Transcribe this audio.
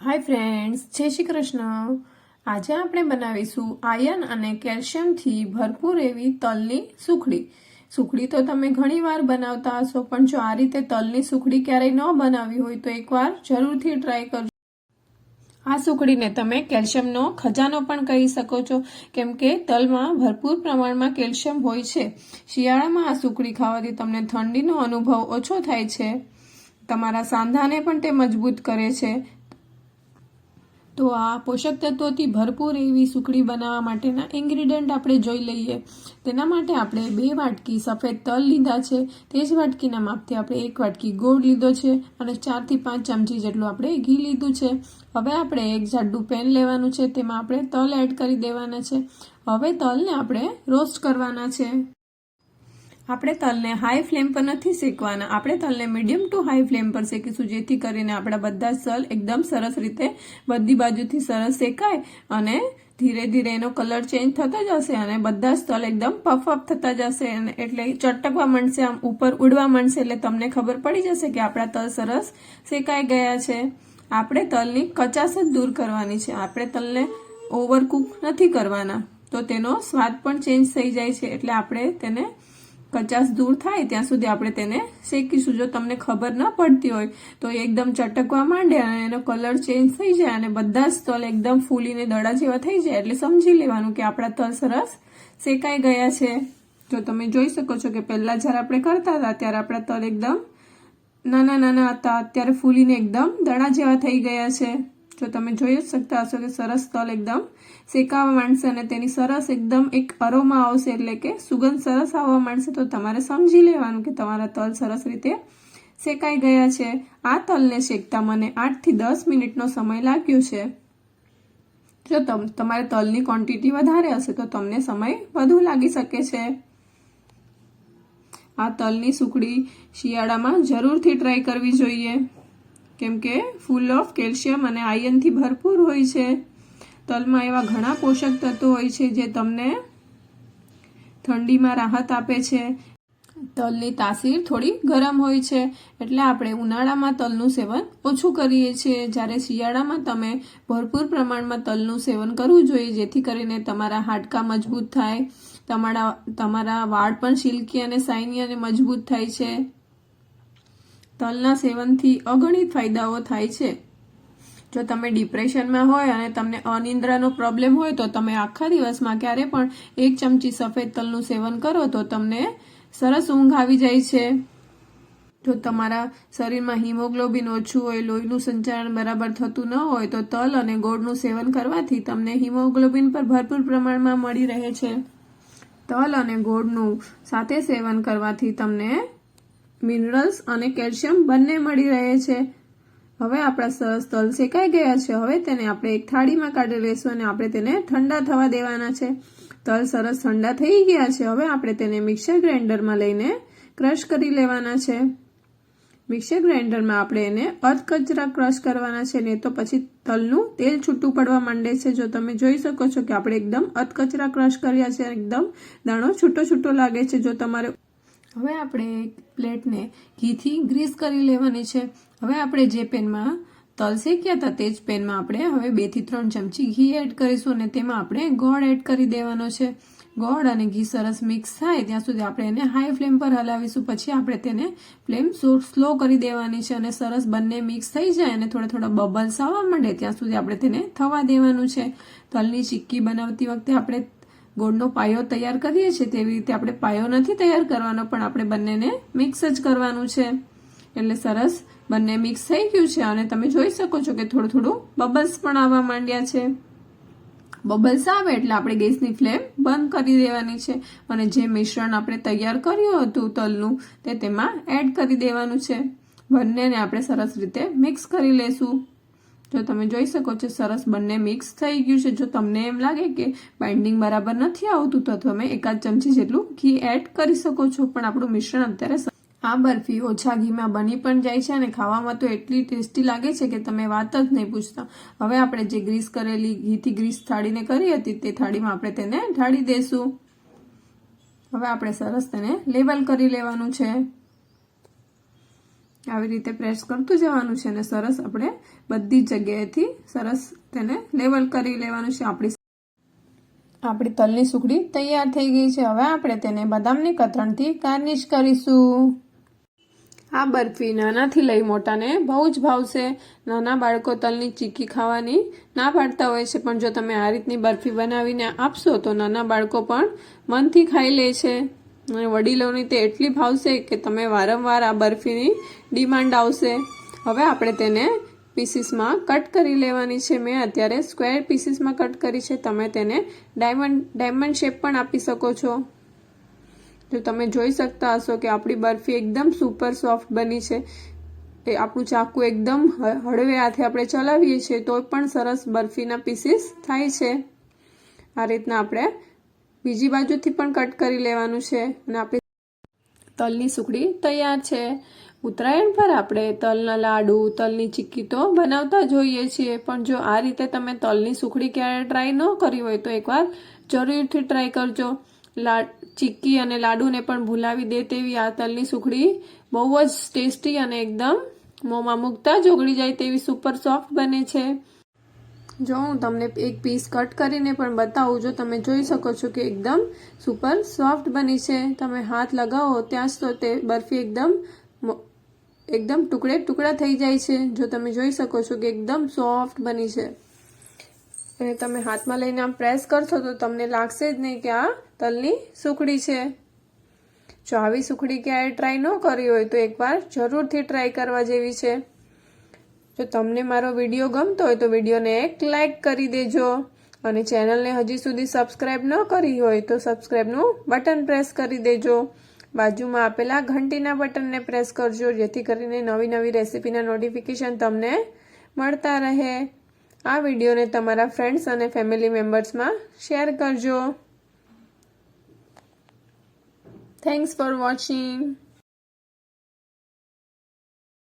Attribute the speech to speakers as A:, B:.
A: Hi friends, જય શ્રી કૃષ્ણ. આજે આપણે બનાવીશું આયર્ન અને કેલ્શિયમથી ભરપૂર એવી તલની સુખડી. સુખડી તો તમે ઘણીવાર બનાવતા હશો, પણ જો આ રીતે તલની સુખડી ક્યારેય ન બનાવી હોય તો એકવાર જરૂરથી ટ્રાય કરજો. આ સુખડીને તમે કેલ્શિયમનો ખજાનો પણ કહી શકો છો, કેમ કે તલમાં ભરપૂર પ્રમાણમાં કેલ્શિયમ હોય છે. શિયાળામાં આ સુખડી ખાવાથી તમને ઠંડીનો અનુભવ ઓછો થાય છે. તમારા સાંધાને પણ તે મજબૂત કરે છે. તો આ પોષક તત્વોથી ભરપૂર એવી સુખડી બનાવવા માટેના ઇન્ગ્રીડિયન્ટ આપણે જોઈ લઈએ. તેના માટે આપણે બે વાટકી સફેદ તલ લીધા છે. તે જ વાટકીના માપથી આપણે એક વાટકી ગોળ લીધો છે અને ચારથી પાંચ ચમચી જેટલું આપણે ઘી લીધું છે. હવે આપણે એક જાડું પેન લેવાનું છે. તેમાં આપણે તલ એડ કરી દેવાના છે. હવે તલને આપણે રોસ્ટ કરવાના છે. આપણે તલને હાઈ ફ્લેમ પર નથી શેકવાના. આપણે તલને મીડિયમ ટુ હાઈ ફ્લેમ પર શેકીશું, જેથી કરીને આપણા બધા જ તલ એકદમ સરસ રીતે બધી બાજુથી સરસ શેકાય અને ધીરે ધીરે એનો કલર ચેન્જ થતો જશે અને બધા જ તલ એકદમ પફ થતા જશે અને એટલે ચટકવા માંડશે, આમ ઉપર ઉડવા માંડશે એટલે તમને ખબર પડી જશે કે આપણા તલ સરસ શેકાઈ ગયા છે. આપણે તલની કચાશ જ દૂર કરવાની છે. આપણે તલને ઓવરકુક નથી કરવાના. તો તેનો સ્વાદ પણ ચેન્જ થઈ જાય છે એટલે આપણે તેને કચાસ દૂર થાય, ત્યાં સુધી આપણે તેને શેકીશું. જો તમને ખબર ન પડતી હોય, તો એકદમ ચટકવા માંડે અને એનો કલર ચેન્જ થઈ જાય અને બધા જ તલ એકદમ ફૂલીને દડા જેવા થઈ જાય. એટલે સમજી લેવાનું કે આપણા તલ સરસ શેકાઈ ગયા છે. જો તમે જોઈ શકો છો કે પહેલાં જ્યારે આપણે કરતા હતા, ત્યારે આપણા તલ એકદમ નાના નાના હતા. અત્યારે ફૂલીને એકદમ દડા જેવા થઈ ગયા છે. જો તમે જોઈ જ શકતા હશો કે સરસ તલ એકદમ શેકાવા માંડશે અને તેની સરસ એકદમ એક અરોમાં આવશે એટલે કે સુગંધ સરસ આવવા માંડશે. તો તમારે સમજી લેવાનું કે તમારા તલ સરસ રીતે શેકાઈ ગયા છે. આ તલને શેકતા મને આઠથી દસ મિનિટનો સમય લાગ્યો છે. જો તમ, તમારે તલની ક્વોન્ટિટી વધારે હશે તો તમને સમય વધુ લાગી શકે છે. આ તલની સુકડી શિયાળામાં જરૂરથી ટ્રાય કરવી જોઈએ. કેમ કે ફૂલ ઓફ કેલ્શિયમ અને આયનથી ભરપૂર હોય છે. તલમાં એવા ઘણા પોષક તત્વો હોય છે જે તમને ઠંડીમાં રાહત આપે છે. તલની તાસીર થોડી ગરમ હોય છે એટલે આપણે ઉનાળામાં તલનું સેવન ઓછું કરીએ છીએ. જ્યારે શિયાળામાં તમે ભરપૂર પ્રમાણમાં તલનું સેવન કરવું જોઈએ, જેથી કરીને તમારા હાડકાં મજબૂત થાય, તમારા તમારા વાળ પણ સિલ્કી અને સાઇની અને મજબૂત થાય છે. તલના સેવનથી અગણિત ફાયદાઓ થાય છે. જો તમે ડિપ્રેશનમાં હોય અને તમને અનિદ્રાનો પ્રોબ્લેમ હોય તો તમે આખા દિવસમાં ક્યારે પણ એક ચમચી સફેદ તલનું સેવન કરો તો તમને સરસ ઊંઘ આવી જાય છે. જો તમારા શરીરમાં હિમોગ્લોબિન ઓછું હોય, લોહીનું સંચાલન બરાબર થતું ન હોય તો તલ અને ગોળનું સેવન કરવાથી તમને હિમોગ્લોબિન પર ભરપૂર પ્રમાણમાં મળી રહે છે. તલ અને ગોળનું સાથે સેવન કરવાથી તમને મિનરલ્સ અને કેલ્શિયમ બંને મળી રહે છે. હવે આપણા સરસ તલ શેકાઈ ગયા છે. હવે તેને આપણે એક થાળીમાં કાઢી લઈશું અને આપણે તેને ઠંડા થવા દેવાના છે. તલ સરસ ઠંડા થઈ ગયા છે. હવે આપણે તેને મિક્સર ગ્રાઇન્ડરમાં લઈને ક્રશ કરી લેવાના છે. મિક્સર ગ્રાઇન્ડરમાં આપણે એને અધકચરા ક્રશ કરવાના છે. નહીં તો પછી તલનું તેલ છૂટું પડવા માંડે છે. જો તમે જોઈ શકો છો કે આપણે એકદમ અધકચરા ક્રશ કર્યા છે એકદમ દાણો છૂટો છૂટો લાગે છે. જો તમારે હવે આપણે એક પ્લેટને ઘીથી ગ્રીસ કરી લેવાની છે. હવે આપણે જે પેનમાં તલ શેક્યા હતા તે જ પેનમાં આપણે હવે બેથી ત્રણ ચમચી ઘી એડ કરીશું અને તેમાં આપણે ગોળ એડ કરી દેવાનો છે. ગોળ અને ઘી સરસ મિક્સ થાય ત્યાં સુધી આપણે એને હાઈ ફ્લેમ પર હલાવીશું. પછી આપણે તેને ફ્લેમ સ્લો કરી દેવાની છે અને સરસ બંને મિક્સ થઈ જાય અને થોડા થોડા બબલ્સ આવવા માંડે ત્યાં સુધી આપણે તેને થવા દેવાનું છે. તલની ચીક્કી બનાવતી વખતે આપણે ગોળનો પાયો તૈયાર કરીએ છીએ તેવી રીતે આપણે પાયો નથી તૈયાર કરવાનો, પણ આપણે બંનેને મિક્સ જ કરવાનું છે. એટલે સરસ, બંને મિક્સ થઈ ગયું છે અને તમે જોઈ શકો છો કે થોડું થોડું બબલ્સ પણ આવવા માંડ્યા છે. બબલ્સ આવે એટલે આપણે ગેસની ફ્લેમ બંધ કરી દેવાની છે અને જે મિશ્રણ આપણે તૈયાર કર્યું હતું તલનું તે તેમાં એડ કરી દેવાનું છે. બંનેને આપણે સરસ રીતે મિક્સ કરી લેશું. જો તમે જોઈ શકો છો, સરસ બંને મિક્સ થઈ ગયું છે. જો તમને એમ લાગે કે બાઇન્ડિંગ બરાબર નથી આવતું, તો તમે એકાદ ચમચી જેટલું ઘી એડ કરી શકો છો. પણ આપણું મિશ્રણ અત્યારે આ બરફી ઓછા ઘીમાં બની પણ જાય છે અને ખાવામાં તો એટલી ટેસ્ટી લાગે છે કે તમે વાત જ નહીં પૂછતા. હવે આપણે જે ગ્રીસ કરેલી ઘીથી ગ્રીસ થાળીને કરી હતી, તે થાળીમાં આપણે તેને ઢાળી દઈશું હવે આપણે સરસ તેને લેવલ કરી લેવાનું છે. આવી રીતે પ્રેસ કરતું જવાનું છે અને સરસ આપણે બધી જગ્યાએથી સરસ તેને લેવલ કરી લેવાનું છે આપણી આપણી તલની સુખડી તૈયાર થઈ ગઈ છે. હવે આપણે તેને બદામની કતરણથી ગાર્નિશ કરીશું. આ બરફી નાનાથી લઈ મોટાને બહુ જ ભાવશે. નાના બાળકો તલની ચીકી ખાવાની ના પાડતા હોય છે, પણ જો તમે આ રીતની બરફી બનાવીને આપશો તો નાના બાળકો પણ મનથી ખાઈ લે છે. અને વડીલોની તે એટલી ભાવશે કે તમે વારંવાર આ બરફીની ડિમાન્ડ આવશે. હવે આપણે તેને પીસીસમાં કટ કરી લેવાની છે. મેં અત્યારે સ્ક્વેર પીસીસમાં કટ કરી છે. તમે તેને ડાયમંડ ડાયમંડ શેપ પણ આપી શકો છો. જો તમે જોઈ શકતા હશો કે આપણી બરફી એકદમ સુપર સોફ્ટ બની છે. એ આપણું ચાકુ એકદમ હળવે હાથે આપણે ચલાવીએ છીએ, તો પણ સરસ બરફીના પીસીસ થાય છે. આ રીતના આપણે બીજી બાજુથી પણ કટ કરી લેવાનું છે અને આપણી તલની સુખડી તૈયાર છે. ઉત્તરાયણ પર આપણે તલના લાડુ, તલની ચીક્કી તો બનાવતા જોઈએ છીએ. પણ જો આ રીતે તમે તલની સુખડી ક્યારે ટ્રાય ન કરી હોય તો એકવાર જરૂરથી ટ્રાય કરજો. લા ચીક્કી અને લાડુને પણ ભૂલાવી દે તેવી આ તલની સુખડી બહુ જ ટેસ્ટી અને એકદમ મોંમાં મૂકતા જ ઓગળી જાય તેવી સુપર સોફ્ટ બને છે. જો હું તમને એક પીસ કટ કરીને પણ બતાવું, જો તમે જોઈ શકો છો કે એકદમ સુપર સોફ્ટ બની છે. તમે હાથ લગાવો ત્યાં જ તો તે બરફી એકદમ એકદમ ટુકડે ટુકડા થઈ જાય છે. જો તમે જોઈ શકો છો કે એકદમ સોફ્ટ બની છે. અને તમે હાથમાં લઈને આમ પ્રેસ કરશો તો તમને લાગશે જ નહીં કે આ તલની સુખડી છે. જો આવી સુખડી ક્યાંય ટ્રાય ન કરી હોય તો એકવાર જરૂરથી ટ્રાય કરવા જેવી છે. જો તમને મારો વીડિયો ગમતો હોય તો વિડીયોને એક લાઇક કરી દેજો અને ચેનલને હજી સુધી સબસ્ક્રાઈબ ન કરી હોય તો સબસ્ક્રાઈબનું બટન પ્રેસ કરી દેજો. બાજુમાં આપેલા ઘંટીના બટનને પ્રેસ કરજો, જેથી કરીને નવી નવી રેસીપીના નોટિફિકેશન તમને મળતા રહે. આ વિડીયોને તમારા ફ્રેન્ડ્સ અને ફેમિલી મેમ્બર્સમાં શેર કરજો. Thanks for watching.